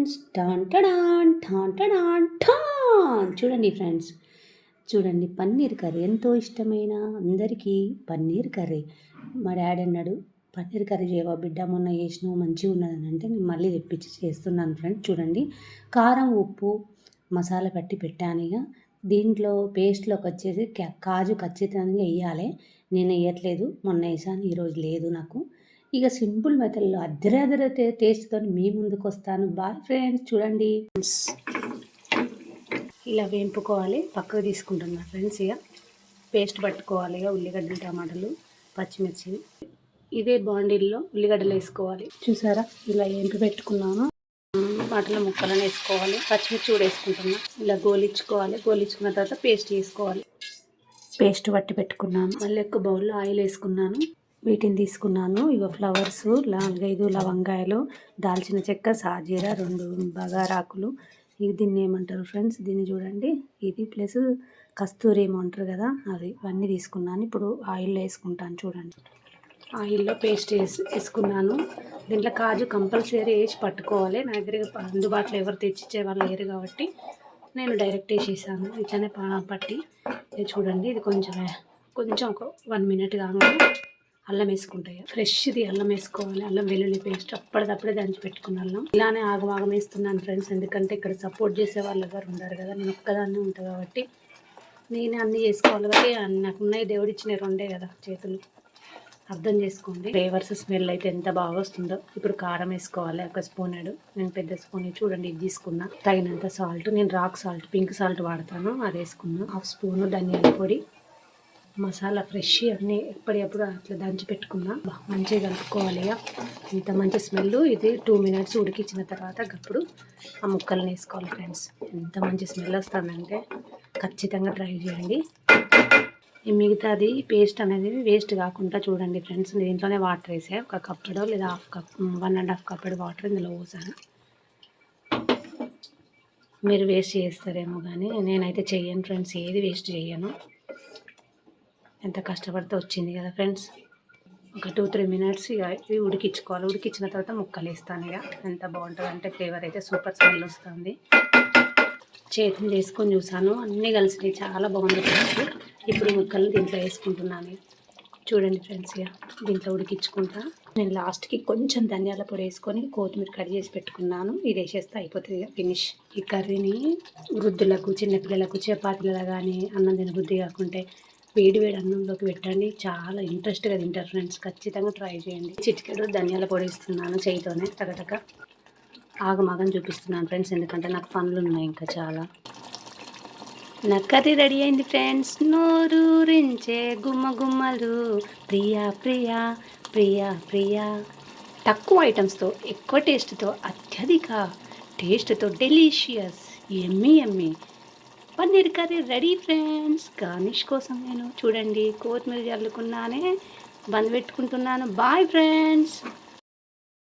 Friends టాన్ టడాన్ టాన్ టడాన్ ఠాన్ చూడండి ఫ్రెండ్స్ చూడండి పన్నీర్ కర్రీ ఎంతో ఇష్టమైన అందరికీ పన్నీర్ కర్రీ. మా డాడీ అన్నాడు పన్నీర్ కర్రీ చేయవా బిడ్డ? మొన్న చేసినావు మంచిగా ఉన్నదని. అంటే నేను మళ్ళీ తెప్పించి చేస్తున్నాను ఫ్రెండ్స్ చూడండి కారం ఉప్పు మసాలా పట్టి పెట్టాను ఇక. దీంట్లో పేస్ట్లోకి వచ్చేసి కాజు ఖచ్చితంగా వేయాలి నేను వేయట్లేదు. మొన్న వేసాను ఈరోజు లేదు నాకు. ఇక సింపుల్ మెథడ్లో అద్దెరద్దర టేస్ట్తో మీ ముందుకు వస్తాను బాయ్ ఫ్రెండ్స్ చూడండి. ఇలా వేంపుకోవాలి. పక్కకు తీసుకుంటున్నా ఫ్రెండ్స్ ఇక. పేస్ట్ పట్టుకోవాలి ఇక ఉల్లిగడ్డలు టమాటాలు పచ్చిమిర్చి ఇదే బాండిల్లో ఉల్లిగడ్డలు వేసుకోవాలి. చూసారా? ఇలా ఏంపి పెట్టుకున్నాను. వాటిలో ముక్కలను వేసుకోవాలి. పచ్చిమిర్చి కూడా వేసుకుంటున్నా. ఇలా గోలిచ్చుకోవాలి. గోలిచ్చుకున్న తర్వాత పేస్ట్ వేసుకోవాలి. పేస్ట్ పట్టి పెట్టుకున్నాను. మళ్ళీ ఎక్కువ బౌల్లో ఆయిల్ వేసుకున్నాను. వీటిని తీసుకున్నాను. ఇక ఫ్లవర్స్ నాలుగైదు లవంగాయలు దాల్చిన చెక్క సాజీర రెండు బగారాకులు. ఇది దీన్ని ఏమంటారు ఫ్రెండ్స్? దీన్ని చూడండి. ఇది ప్లస్ కస్తూరి ఏమంటారు కదా అది ఇవన్నీ తీసుకున్నాను. ఇప్పుడు ఆయిల్లో వేసుకుంటాను చూడండి. ఆయిల్లో పేస్ట్ వేసి వేసుకున్నాను. దీంట్లో కాజు కంపల్సరీ వేసి పట్టుకోవాలి. నా దగ్గర అందుబాటులో ఎవరు తెచ్చిచ్చే వాళ్ళు లేరు కాబట్టి నేను డైరెక్ట్ వేసేసాను. ఇట్లనే పా- పట్టి. చూడండి ఇది కొంచెం కొంచెం ఒక వన్ మినిట్ కాగానే అల్లం వేసుకుంటాయి. ఫ్రెష్ది అల్లం వేసుకోవాలి. అల్లం వెల్లుల్లి పేస్ట్ అప్పటిదప్పుడే దంచి పెట్టుకున్న అల్లం. ఇలానే ఆగమాగం వేస్తున్నాను ఫ్రెండ్స్ ఎందుకంటే ఇక్కడ సపోర్ట్ చేసే వాళ్ళు ఎవరు ఉండరు కదా. నేను ఒక్కదాన్నే ఉంటాను కాబట్టి. నేనే అన్నీ చేసుకోవాలి కాబట్టి నాకు ఉన్నాయి. దేవుడిచ్చిన రెండే కదా చేతులు. అర్థం చేసుకోండి. ఫ్లేవర్స్ స్మెల్ అయితే ఎంత బాగా వస్తుందో. ఇప్పుడు కారం వేసుకోవాలి. ఒక స్పూన్ అడు నేను పెద్ద స్పూన్ చూడండి ఇది తీసుకున్నా. తగినంత సాల్ట్ నేను రాక్ సాల్ట్ పింక్ సాల్ట్ వాడతాను. అది వేసుకున్నా. హాఫ్ స్పూన్ ధనియాల పొడి. మసాలా ఫ్రెష్ అన్నీ ఎప్పటికప్పుడు అట్లా దంచి పెట్టుకున్నా. మంచిగా కలుపుకోవాలి ఇక. ఇంత మంచి స్మెల్ ఇది టూ మినిట్స్ ఉడికించిన తర్వాత అప్పుడు ఆ ముక్కల్ని వేసుకోవాలి ఫ్రెండ్స్ ఎంత మంచి స్మెల్ వస్తుందంటే ఖచ్చితంగా ట్రై చేయండి. ఈ మిగతాది పేస్ట్ అనేది వేస్ట్ కాకుండా చూడండి ఫ్రెండ్స్ దీంట్లోనే వాటర్ వేసా. ఒక కప్పడో లేదా half cup one and half కప్పడు water ఇందులో పోసాను మీరు వేస్ట్ చేస్తారేమో కానీ నేనైతే చెయ్యను ఫ్రెండ్స్ ఏది వేస్ట్ చేయను ఎంత కష్టపడితే వచ్చింది కదా ఫ్రెండ్స్. ఒక టూ త్రీ మినిట్స్ ఇక ఇవి ఉడికించుకోవాలి. ఉడికించిన తర్వాత ముక్కలు వేస్తాను ఇక. ఎంత బాగుంటుంది అంటే ఫ్లేవర్ అయితే సూపర్ స్మెల్ వస్తుంది. చేతిని చేసుకొని చూసాను. అన్నీ కలిసి చాలా బాగుంది ఫ్రెండ్స్. ఇప్పుడు ముక్కలు దీంట్లో వేసుకుంటున్నాను చూడండి ఫ్రెండ్స్ ఇక. దీంట్లో ఉడికించుకుంటా. నేను లాస్ట్కి కొంచెం ధనియాల పొడి వేసుకొని కొత్తిమీర కట్ చేసి పెట్టుకున్నాను. ఇది వేసేస్తే అయిపోతుంది ఇక ఫినిష్. ఈ కర్రీని వృద్ధులకు చిన్నపిల్లలకు చపాతీలలో కానీ అన్నం తిన బుద్ధి కాకుంటే వేడి వేడి అన్నంలోకి పెట్టండి. చాలా ఇంట్రెస్ట్గా తింటారు ఫ్రెండ్స్. ఖచ్చితంగా ట్రై చేయండి. చిటికెడు ధనియాల పొడి ఇస్తున్నాను చేయితోనే టకటక. ఆగమాగం చూపిస్తున్నాను ఫ్రెండ్స్ ఎందుకంటే నాకు పనులు ఉన్నాయి ఇంకా చాలా. నా కర్రీ రెడీ అయింది ఫ్రెండ్స్. నోరూరించే గుమ్మ గుమ్మలు ప్రియా ప్రియా ప్రియా ప్రియా. తక్కువ ఐటమ్స్తో ఎక్కువ టేస్ట్తో అత్యధిక టేస్ట్తో డెలీషియస్ ఎమ్మి ఎమ్మి. Paneer curry ready friends. Garnish కోసం నేను చూడండి కొత్తిమీర చల్లుకున్నానే బంద్ పెట్టుకుంటున్నాను. Bye friends.